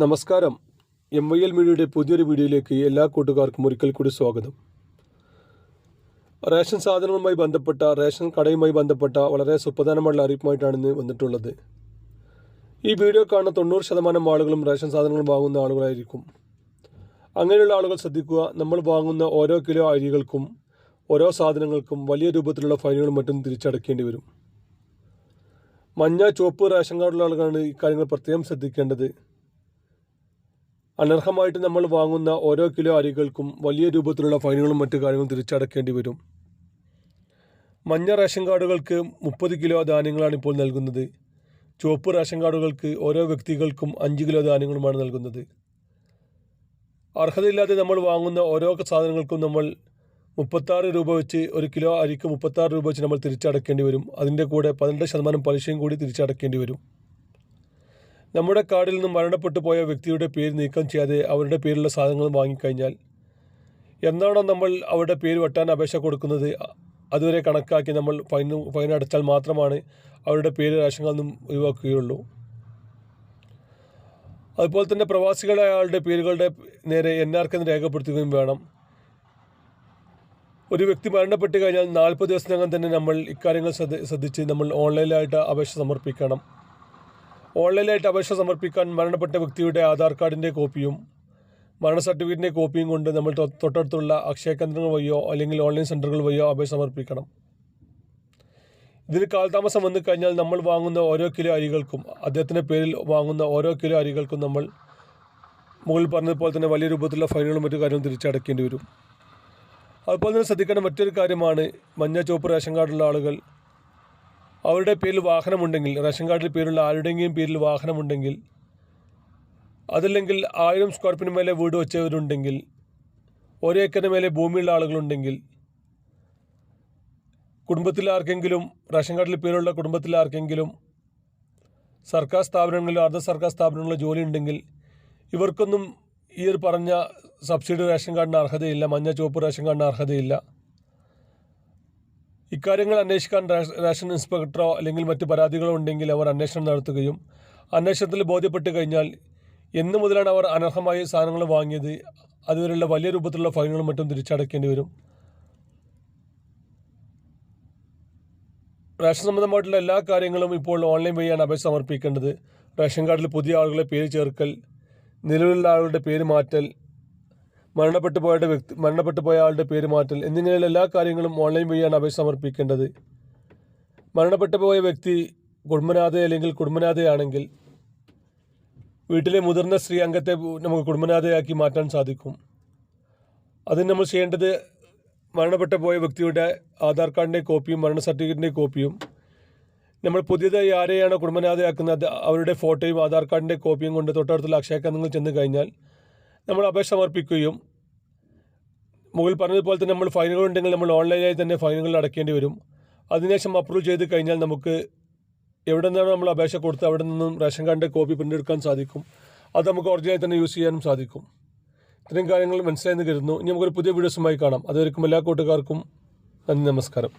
നമസ്കാരം. M Y L മീഡിയയുടെ പുതിയൊരു വീഡിയോയിലേക്ക് എല്ലാ കൂട്ടുകാർക്കും ഒരിക്കൽ കൂടി സ്വാഗതം. റേഷൻ സാധനങ്ങളുമായി ബന്ധപ്പെട്ട റേഷൻ കടയുമായി ബന്ധപ്പെട്ട വളരെ സുപ്രധാനമുള്ള അറിയിപ്പുമായിട്ടാണ് ഇന്ന് വന്നിട്ടുള്ളത്. ഈ വീഡിയോ കാണുന്ന തൊണ്ണൂറ് ശതമാനം ആളുകളും റേഷൻ സാധനങ്ങൾ വാങ്ങുന്ന ആളുകളായിരിക്കും. അങ്ങനെയുള്ള ആളുകൾ ശ്രദ്ധിക്കുക നമ്മൾ വാങ്ങുന്ന ഓരോ കിലോ അരികൾക്കും ഓരോ സാധനങ്ങൾക്കും വലിയ രൂപത്തിലുള്ള ഫൈനുകളും മറ്റും തിരിച്ചടക്കേണ്ടി വരും. മഞ്ഞ ചുവപ്പ് റേഷൻ കാർഡുള്ള ആളുകളാണ് ഇക്കാര്യങ്ങൾ പ്രത്യേകം ശ്രദ്ധിക്കേണ്ടത്. അനർഹമായിട്ട് നമ്മൾ വാങ്ങുന്ന ഓരോ കിലോ അരികൾക്കും വലിയ രൂപത്തിലുള്ള ഫൈനുകളും മറ്റു കാര്യങ്ങളും തിരിച്ചടക്കേണ്ടി വരും. മഞ്ഞ റേഷൻ കാർഡുകൾക്ക് മുപ്പത് കിലോ ധാന്യങ്ങളാണ് ഇപ്പോൾ നൽകുന്നത്. ചുവപ്പ് റേഷൻ കാർഡുകൾക്ക് ഓരോ വ്യക്തികൾക്കും അഞ്ച് കിലോ ധാന്യങ്ങളുമാണ് നൽകുന്നത്. അർഹതയില്ലാതെ നമ്മൾ വാങ്ങുന്ന ഓരോ സാധനങ്ങൾക്കും നമ്മൾ മുപ്പത്താറ് രൂപ വെച്ച് ഒരു കിലോ അരിക്ക് മുപ്പത്താറ് രൂപ വെച്ച് നമ്മൾ തിരിച്ചടക്കേണ്ടി വരും. അതിന്റെ കൂടെ പതിനെട്ട് ശതമാനം പലിശയും കൂടി തിരിച്ചടക്കേണ്ടി വരും. നമ്മുടെ കാർഡിൽ നിന്ന് മരണപ്പെട്ടു പോയ വ്യക്തിയുടെ പേര് നീക്കം ചെയ്യാതെ അവരുടെ പേരിലുള്ള സാധനങ്ങൾ വാങ്ങിക്കഴിഞ്ഞാൽ എന്നാണോ നമ്മൾ അവരുടെ പേര് വെട്ടാൻ അപേക്ഷ കൊടുക്കുന്നത്? അതുവരെ കണക്കാക്കി നമ്മൾ ഫൈൻ ഫൈൻ അടച്ചാൽ മാത്രമാണ് അവരുടെ പേര് റേഷനിൽ നിന്നും ഒഴിവാക്കുകയുള്ളൂ. അതുപോലെ തന്നെ പ്രവാസികളായ ആളുടെ പേരുകളുടെ നേരെ എൻ ആർക്കെന്ന് രേഖപ്പെടുത്തുകയും വേണം. ഒരു വ്യക്തി മരണപ്പെട്ട് കഴിഞ്ഞാൽ നാൽപ്പത് ദിവസത്തിനകം തന്നെ നമ്മൾ ഇക്കാര്യങ്ങൾ ശ്രദ്ധിച്ച് നമ്മൾ ഓൺലൈനിലായിട്ട് അപേക്ഷ സമർപ്പിക്കണം. ഓൺലൈനായിട്ട് അപേക്ഷ സമർപ്പിക്കാൻ മരണപ്പെട്ട വ്യക്തിയുടെ ആധാർ കാർഡിന്റെ കോപ്പിയും മരണ സർട്ടിഫിക്കറ്റിന്റെ കോപ്പിയും കൊണ്ട് നമ്മൾ തൊട്ടടുത്തുള്ള അക്ഷയ കേന്ദ്രങ്ങൾ വഴിയോ അല്ലെങ്കിൽ ഓൺലൈൻ സെന്ററുകൾ വഴിയോ അപേക്ഷ സമർപ്പിക്കണം. ഇതിൽ കാലതാമസം വന്നു കഴിഞ്ഞാൽ നമ്മൾ വാങ്ങുന്ന ഓരോ കിലോ അരികൾക്കും അദ്ദേഹത്തിന്റെ പേരിൽ വാങ്ങുന്ന ഓരോ കിലോ അരികൾക്കും നമ്മൾ മുകളിൽ പറഞ്ഞതുപോലെ തന്നെ വലിയ രൂപത്തിലുള്ള ഫൈനുകളും മറ്റു കാര്യങ്ങളും തിരിച്ചടക്കേണ്ടി വരും. അതുപോലെ തന്നെ ശ്രദ്ധിക്കേണ്ട മറ്റൊരു കാര്യമാണ് മഞ്ഞ ചുവപ്പ് റേഷൻ കാർഡുള്ള ആളുകൾ. അവരുടെ പേരിൽ വാഹനമുണ്ടെങ്കിൽ റേഷൻ കാർഡിൽ പേരുള്ള ആരുടെയെങ്കിലും പേരിൽ വാഹനമുണ്ടെങ്കിൽ അതല്ലെങ്കിൽ ആയിരം സ്ക്വയർ ഫീറ്റിന് മേലെ വീട് വെച്ചവരുണ്ടെങ്കിൽ ഒരേക്കറിന് മേലെ ഭൂമിയുള്ള ആളുകളുണ്ടെങ്കിൽ കുടുംബത്തിൽ ആർക്കെങ്കിലും റേഷൻ കാർഡിൽ പേരുള്ള കുടുംബത്തിൽ ആർക്കെങ്കിലും സർക്കാർ സ്ഥാപനങ്ങളിലോ അർദ്ധ സർക്കാർ സ്ഥാപനങ്ങളിലോ ജോലി ഉണ്ടെങ്കിൽ ഇവർക്കൊന്നും ഈ ഒരു പറഞ്ഞ സബ്സിഡി റേഷൻ കാർഡിന് അർഹതയില്ല മഞ്ഞ ചുവപ്പ് റേഷൻ കാർഡിന് അർഹതയില്ല. ഇക്കാര്യങ്ങൾ അന്വേഷിക്കാൻ റേഷൻ ഇൻസ്പെക്ടറോ അല്ലെങ്കിൽ മറ്റ് പരാതികളോ ഉണ്ടെങ്കിൽ അവർ അന്വേഷണം നടത്തുകയും അന്വേഷണത്തിൽ ബോധ്യപ്പെട്ട് കഴിഞ്ഞാൽ എന്ന് മുതലാണ് അവർ അനർഹമായ സാധനങ്ങൾ വാങ്ങിയത്. അതുവരെയുള്ള വലിയ രൂപത്തിലുള്ള ഫൈനുകളും മറ്റും തിരിച്ചടക്കേണ്ടി വരും. റേഷൻ സംബന്ധമായിട്ടുള്ള എല്ലാ കാര്യങ്ങളും ഇപ്പോൾ ഓൺലൈൻ വഴിയാണ് അപേക്ഷ സമർപ്പിക്കേണ്ടത്. റേഷൻ കാർഡിൽ പുതിയ ആളുകളെ പേര് ചേർക്കൽ നിലവിലുള്ള ആളുകളുടെ പേര് മാറ്റൽ മരണപ്പെട്ടു പോയുടെ വ്യക്തി മരണപ്പെട്ടു പോയ ആളുടെ പേര് മാറ്റൽ എന്നിങ്ങനെയുള്ള എല്ലാ കാര്യങ്ങളും ഓൺലൈൻ വഴിയാണ് അപേക്ഷ സമർപ്പിക്കേണ്ടത്. മരണപ്പെട്ടു പോയ വ്യക്തി കുടുംബനാഥ അല്ലെങ്കിൽ കുടുംബനാഥയാണെങ്കിൽ വീട്ടിലെ മുതിർന്ന സ്ത്രീ അംഗത്തെ നമുക്ക് കുടുംബനാഥയാക്കി മാറ്റാൻ സാധിക്കും. അതിന് നമ്മൾ ചെയ്യേണ്ടത് മരണപ്പെട്ടു പോയ വ്യക്തിയുടെ ആധാർ കാർഡിന്റെ കോപ്പിയും മരണ സർട്ടിഫിക്കറ്റിന്റെ കോപ്പിയും. നമ്മൾ പുതിയതായി ആരെയാണോ കുടുംബനാഥയാക്കുന്നത് അവരുടെ ഫോട്ടോയും ആധാർ കാർഡിന്റെ കോപ്പിയും കൊണ്ട് തൊട്ടടുത്തുള്ള അക്ഷയ കേന്ദ്രങ്ങളിൽ ചെന്ന് കഴിഞ്ഞാൽ നമ്മൾ അപേക്ഷ സമർപ്പിക്കുകയും മുകളിൽ പറഞ്ഞതുപോലെ തന്നെ നമ്മൾ ഫൈനുകൾ ഉണ്ടെങ്കിൽ നമ്മൾ ഓൺലൈനായി തന്നെ ഫൈനുകൾ അടയ്ക്കേണ്ടി വരും. അതിനുശേഷം അപ്രൂവ് ചെയ്ത് കഴിഞ്ഞാൽ നമുക്ക് എവിടെ നിന്നാണ് നമ്മൾ അപേക്ഷ കൊടുത്ത് അവിടെ നിന്നും റേഷൻ കാർഡിന്റെ കോപ്പി പ്രിന്റ് എടുക്കാൻ സാധിക്കും. അത് നമുക്ക് ഒറിജിനലായി തന്നെ യൂസ് ചെയ്യാനും സാധിക്കും. ഇത്രയും കാര്യങ്ങൾ മനസ്സിലായെന്ന് കരുതുന്നു. ഇനി നമുക്കൊരു പുതിയ വീഡിയോസുമായി കാണാം. അതുവരെക്കും എല്ലാ കൂട്ടുകാർക്കും നന്ദി നമസ്കാരം.